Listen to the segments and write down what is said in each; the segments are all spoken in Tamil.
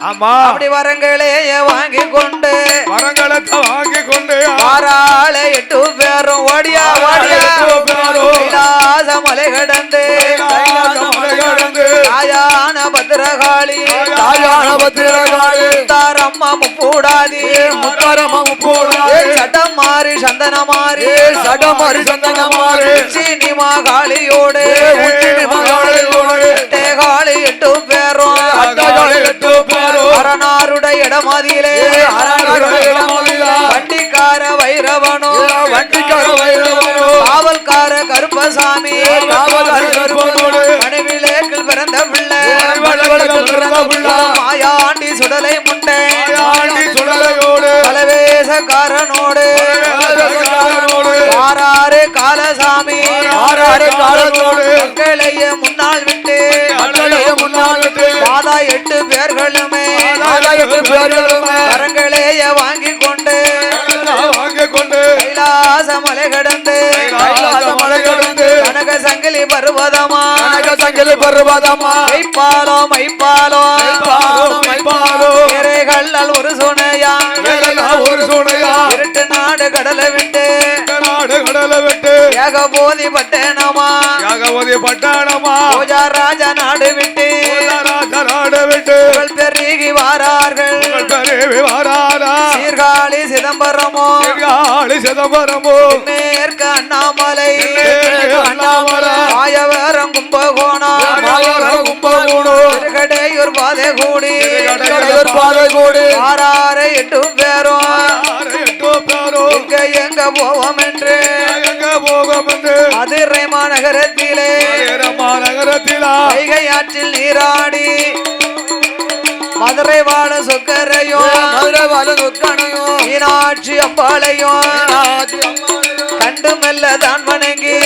ஆமா அப்படி வரங்களே வாங்கி கொண்டு வரங்களத்தை வாங்கி கொண்டு வாராள எட்டு பேரும் ஓடியா ஓடியா. கைலாச மலை கடந்து. தாயான பத்திரகாளி தாயான பத்திரகாளி. தாரம்மா முப்பூடாதி முத்தாரம்மா போடாதே. சட்டம் மாறி சந்தன மாறி சடமாரி சந்தனமாரி. சீனி மாகாளியோடு உச்சினி மகாளியோடு. தேகாளி எட்டு அரணாருடைய இடமதியிலே. வண்டிக்கார வைரவனோ வண்டிக்கார வைரவனோ. காவல்கார கருப்பசாமி. மணிவிலேக்கில் பிறந்த பிள்ளை. மாயாண்டி சுடலை சுடலையோடு. பலவேசக்காரனோடு. ஆறாறு காலசாமி ஆறாறு காலத்தோடு. முன்னால் விட்டு முன்னால் விட்டு. மாதா எட்டு பேர்களுமே ஆதாயத்து பேர்களுமே. கரங்களைய வாங்கி கொண்டு வாங்கிக் கொண்டு கைலாச மலை கடந்து கைலாச மலை கடந்து. கனக சங்கிலி பருவதமா கனக சங்கிலி பர்வதமா. மைப்பாலோ மைப்பாலோ மைப்பாலோ, மைப்பாலோ. இறைகள் ஒரு சுனையா ஒரு சூனையா. இருட்டு நாடு கடலை விட்டு நாடு கடலை விட்டு. ஏகபோதி பட்டேனமா யாகவதி பட்டாளமா. பூஜா ராஜா வாராரா. சீர்காழி சிதம்பரமோ சீர்காழி சிதம்பரமோ. மேற்கு அண்ணாமலை அண்ணாமலை. மாயவரம் கும்பகோணம் மாயவர கும்பகோணம். திருக்கடையூர் பாதை கூடி கடையூர் பாதை கூடி. ஆறாறு எட்டு பேரும் ஆறு எட்டு பேரும். எங்க எங்க போவோம் என்று எங்க என்று மதுரை மாநகரத்திலே மதுரமா நகரத்திலா. வைகை ஆற்றில் நீராடி மதுரை வாழ சொக்கரையும் மதுரை வாழ நுட்கணையும். மீனாட்சி அம்மாளையும். கண்டு மெல்ல தான் வணங்கி.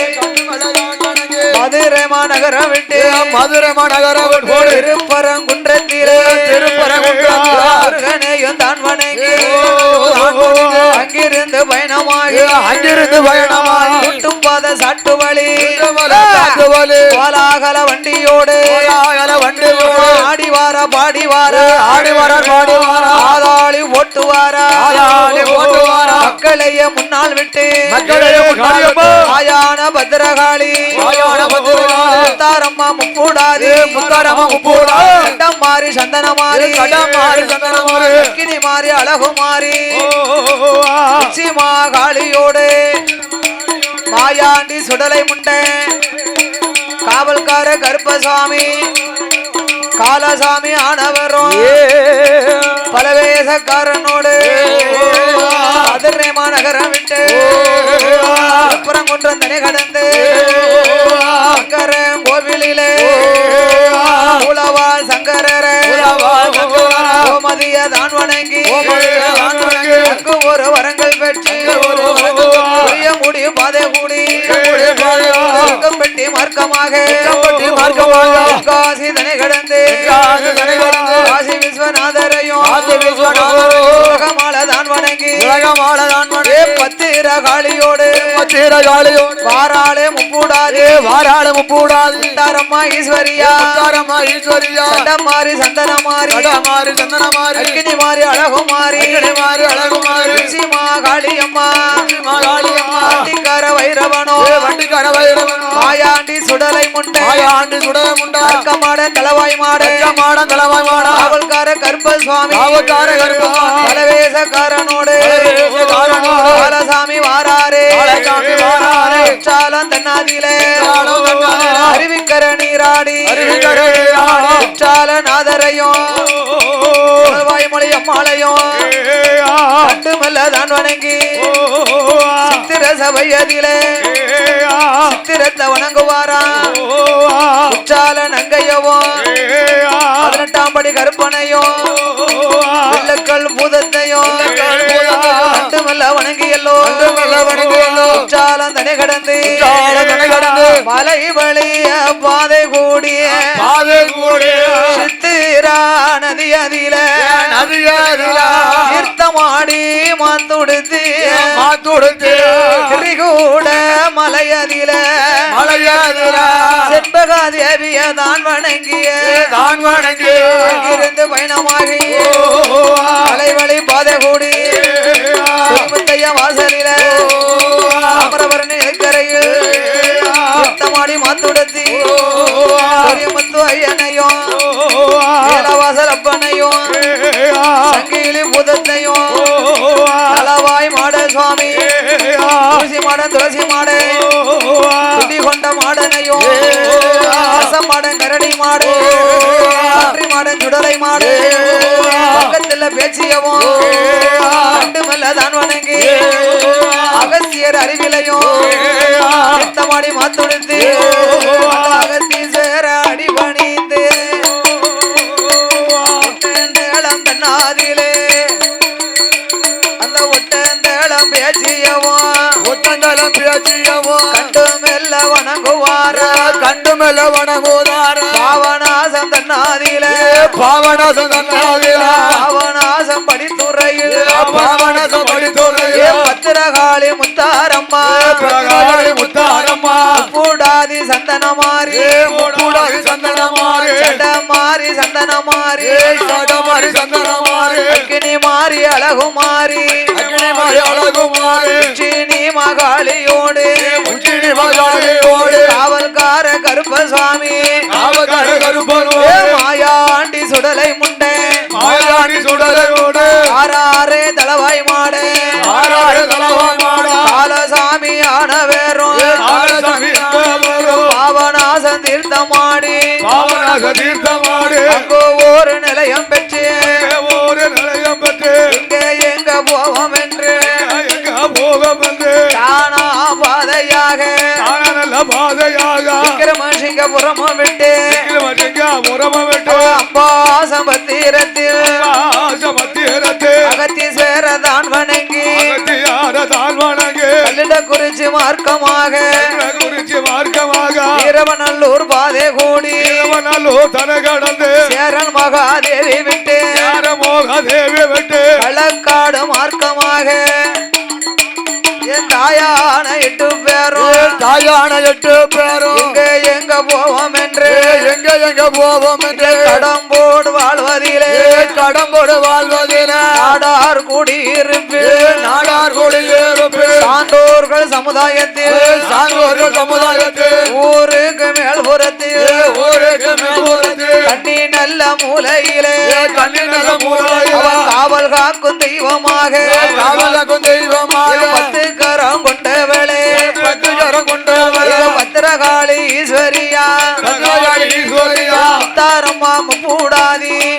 மதுரை மாநகரம் விட்டு மதுரை மாநகரம் போடு. திருப்பரங்குன்றத்திலே முருகனையும் தான் வணங்கி அங்கிருந்து பயணமாகி அங்கிருந்து பயணமாகி. குட்டும் பாத சாட்டு வழி கோலாகல வண்டியோடு. ஆடி வார ஆடி வாரார், பாடி வாரார். ஆதாளி ஓட்டு வார ஆதாளி ஓட்டு வாரார். மக்களைய முன்னால் விட்டு மக்களைய. ஆயான பத்திரகாளி ஆயான பத்திரகாளி. முத்தாரம்மா முக்கூடாதி முத்தாரம்மா முக்கூடாதி. கட்டம் மாறி சந்தன மாறி கடம் மாறி சந்தனம் மாறி. கிணி மாறி அழகு மாறி. காளியோடு மாயாண்டி சுடலை முண்டை காவல்கார கருப்பசாமி காலசாமி ஆனவரும் பலவேசக்காரனோடு மதுரை மாநகரம் விட்டு திருப்பரங்குன்றம் தனி கடந்து சங்கரன் கோவிலிலே உளவா சங்கரரே கோமதிய தான் வணங்கி அங்கு ஒரு வரங்கள் பெற்று புரிய முடி பாதை கூடி தூக்கம் பெட்டி மார்க்கமாக. காசி தனை கடந்து. காசி விஸ்வநாதரையும். உலகமால தான் வணங்கி. ஏ பத்திர காளியோடு. வாராளே முப்பூடாது. தாரம்மா ஈஸ்வரியா. சண்டம் மாறி சந்தனம் மாறி அக்கினி மாறி அழகு மாறி சீமா காளியம்மா வண்டிக்கார வைரவனோ வண்டிக்கார வைரவன் மாயாண்டி சுடலை முண்டை ஆண்டு சுடல முண்டா மாட தலவாய் மாடு மாடம் தலவாய் மாடா காவல்கார கருப்பசுவாமி காவல்கார கருப்பசாமி. பலவேசக்காரனோடு பலவேசக்காரனோடு. பாலசாமி வாராரே பாலசாமி வாராரே. உற்றாலம் தன்னாதிலே அறிவிக்கர நீராடி அறிவிக்கர நீராடி. உற்றால நாதரையும் வாய்மொழி அம்மாளையும் கண்டு மெல்ல தான் வணங்கி சித்திர சபையதிலே சித்திரத்தை வணங்குவாரா? உற்றால நங்கையவும் பதினெட்டாம் படி கருப்பனையும் வெள்ளக்கல் பூதத்தையும் கண்டுமல்ல வணங்கியல்லோ? உச்சாலம் தனி கடந்து. மலை வழிய பாதை கூடிய பாதை கூடிய சித்திரா நதி அதில தீர்த்தமாடி மாந்துடுத்து மாத்துடுத்து திரிகூட மலை அதில மலையாதிலா செண்பகா தேவிய தான் வணங்கிய தான் வணங்கி அங்கிருந்து பயணமாகி மலை வழி பாதை கூடி வாசலில கரையில் தீர்த்தமாடி மாத்துடுத்தி. முத்து ஐயனையும் வேலவாசல் அப்பனையும் சங்கிலி புதத்தையும் தலவாய் மாட சுவாமி துளசி மாடன் துளசி மாடு துதி கொண்ட மாடனையும் ரசம் மாடன் கரடி மாடு காற்றி மாடன் சுடலை மாடு பக்கத்துல பேச்சியவும் கண்டு மெல்ல தான் வணங்கி அகசியர் அறிவிலையும் சித்தமாடி மாத்துடுத்து அகத்தீஸ்வர அடி பணிந்து ஒட்டேந்தேளம் தன்னாதிலே அந்த ஒட்டேந்தேளம் பேச்சியவும் ஒத்தந்தலம் பேச்சியவோ? கண்டு மெல்ல வணங்குவார? கண்டு மேல வணங்குதார பாவநாசம் தன்னாதிலே பாவனாசம் தன்னாதிலா பாவநாசம் படித்துறையில். பாவனாசம் படித்துறையில். சந்தனமாரி சந்தனமாரி சண்டமாரி சந்தனமாரி சடமாரி சந்தனமாரி மாறி. அழகு மாறி. அழகுமாரி சீனி மகாளியோடு உச்சினி மகாளியோடு காவல்கார கருப்பசாமி. மாயாண்டி சுடலை முண்டை. தீர்த்தமாடி. பாவனாக தீர்த்தமாடு. அங்கு ஒரு நிலையம் பெற்று. ஒரு நிலையம் பெற்று. இங்க எங்க போவோம் என்று. எங்க போக வந்து தானா பாதையாக. நல்ல பாதையாக. விக்ரமசிங்கபுரமும் விட்டு. உரம விட்டு. அம்பாசம் பத்திரத்தில் மத்தியரத்து அகத்தீஸ்வர தான் வணங்கி. அகத்தியார தான் வணங்கு. கல்லிட குறிச்சி மார்க்கமாக. குறிச்சி மார்க்கமாக வீரவநல்லூர் பாதை கூடி நல்லோ தன கடந்து சேரன் மகாதேவி விட்டு யார மோக தேவி விட்டு களக்காடு மார்க்கமாக என் தாயான எட்டு பேரும். தாயான எட்டு பேரும். எங்க எங்க போவோம் என்று எங்க எங்க போவோம் என்று கடம்போடு வாழ்வதிலே. கடம்போடு வாழ்வதின நாடார் குடியிருப்பு நாடார் குடியிருப்பு சான்றோர்கள் சமுதாயத்தில். சான்றோர்கள் சமுதாயத்தில். ஊருக்கு கண்ணி நல்ல மூலையிலே. கண்ணி நல்ல மூலையிலே. காவல் காக்கும் தெய்வமாக. காவலக்கும் தெய்வமாக. பத்து கரம் கொண்டவளே. பத்துஜரம் கொண்டவர் பத்திரகாளி ஈஸ்வரியா. பத்மஜாடி ஈஸ்வரியா. முத்தாரம்மா முப்பூடாதி.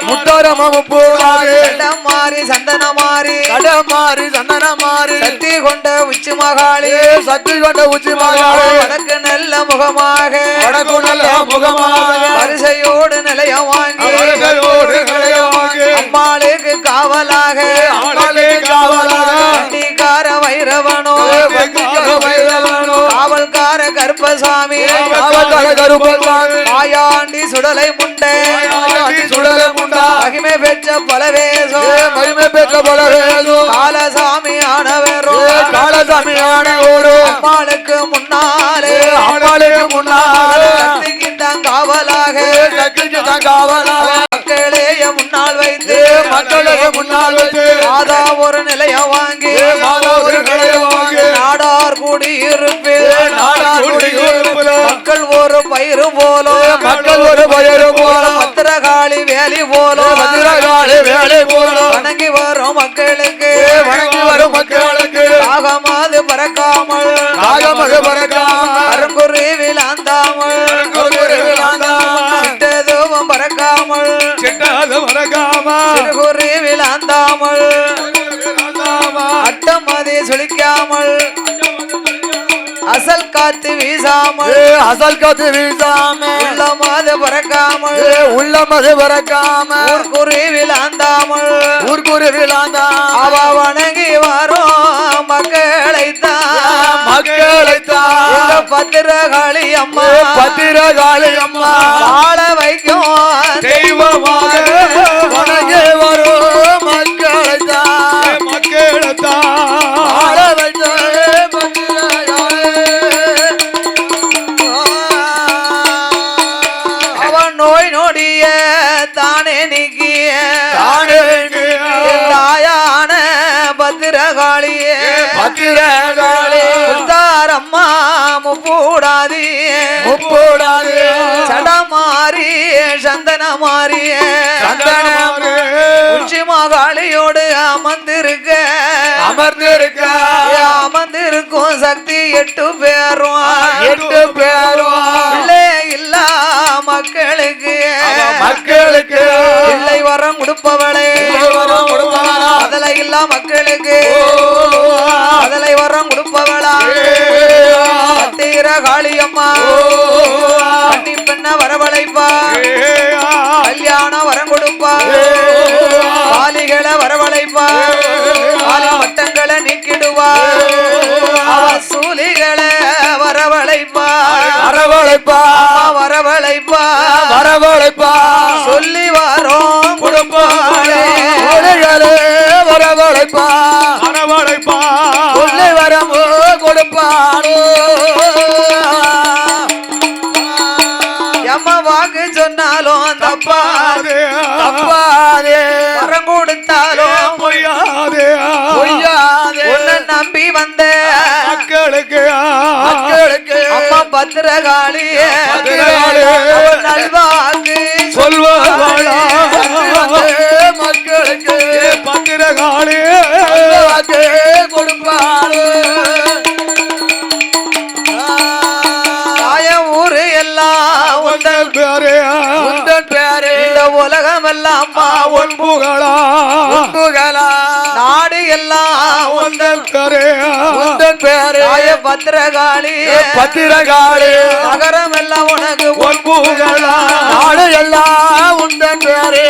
பூராது கண்டம் மாறி சந்தன மாறி. கடமாரி சந்தன மாறி. சக்தி கொண்ட உச்சி மகாளி. சக்தி கொண்ட உச்சி மகாளி. வடக்கு நல்ல முகமாக. வடக்கு நல்ல முகமாக. வரிசையோடு நிலையம் வாங்கி. நிலையமாக அம்மாளுக்கு காவலாக. காவலாக. வண்டிக்கார வைரவனோ. வைரவனோ. காவல்கார கருப்பசாமி. காவல்கார கருப்பசாமி. மாயாண்டி சுடலை முண்டை. ஆயாண்டி சுடலை முண்டா. மகிமை பெற்ற பலவேசோ மகிமை பெற்ற பல வேதம் காலசாமி ஆனவரோ. காலசாமி ஆணையோடு அம்மாளுக்கு முன்னாலே. முன்னாலே. தான் காவலாக. சக்திக்கு தான் காவலாக. மக்களேய முன்னால் வைத்து. மக்களுக்கு முன்னால் வச்சு மாதா ஒரு நிலையம் வாங்கி குடியிருப்பில் மக்கள் ஒரு பயிறு போலும் மக்கள் ஒரு பயிறு போல. பத்திரகாளி வேலி போலும் மதுரகாளி வேலை போல. வணங்கி வரும் மக்களுக்கு. வணங்கி வரும் மக்களுக்கு. ஆகமாது பறக்காமல். நாகமது பறக்காம அருங்குருவில் ஆந்தாமல் சிட்டதுவும் பறக்காமல். சிட்டாது சுழிக்காமல் அசல் காத்து வீசாமல் அசல் காத்து வீசாமல் உள்ளம் அது பறக்காமல் உள்ளம் அது பறக்காமல் ஊர்குருவில் ஆந்தாமல் ஊர்குருவில் ஆந்தா அவ வணங்கி வரும் மக்களை தான் மக்களை தான் பத்திரகாளி அம்மா பத்திரகாளி அம்மா வாழ வைக்கும் தெய்வமாக முத்தாரம்மா முப்பூடாதி. முப்போடாது. சடமாரி சந்தன மாறிய சந்தனமே உச்சி மகாளியோடு அமர்ந்திருக்க. அமர்ந்திருக்க. அமர்ந்திருக்கும் சக்தி எட்டு பேரும் எட்டு பேரும் பிள்ளை இல்லா மக்களுக்கு. மக்களுக்கு. பிள்ளை வரம் கொடுப்பவளே. வரம் கொடுப்பவளா? அதலை இல்லா மக்களுக்கு. அதலை தீர காளியம்மா கன்னி பெண்ண வரவழைப்பா. கல்யாணம் வரம் கொடுப்பா. பாலிகளை வரவழைப்பா. பாலி மட்டங்களை நீக்கிடுவா. சூலிகளை வரவழைப்பா. வரவழைப்பா. வரவழைப்பா. வரவழைப்பா. சொல்லி வரோம் ஒளிகளே வரவழைப்பா. அரவணைப்பா உள்ளே வரமோ கொடுப்பாளோ. நம்பி வந்த மக்களுக்கு மக்களுக்கு அம்மா பத்திரகாளி நல்வாக்கு. சொல்வாளா. மக்களுக்கு. பத்திரகாளி. கொடுப்பாளோ. ஊரு எல்லாம் உந்தன் பேரே. உந்தன் பேரே. இந்த உலகம் எல்லாம் உன் புகழா. புகழா நாடு எல்லாம் உந்தன் பேரே. உந்தன் பேரே. பத்திரகாளி. பத்திரகாளி. நகரம் எல்லாம் உனக்கு உன் புகழா நாடு எல்லாம் உந்தன் பேரே.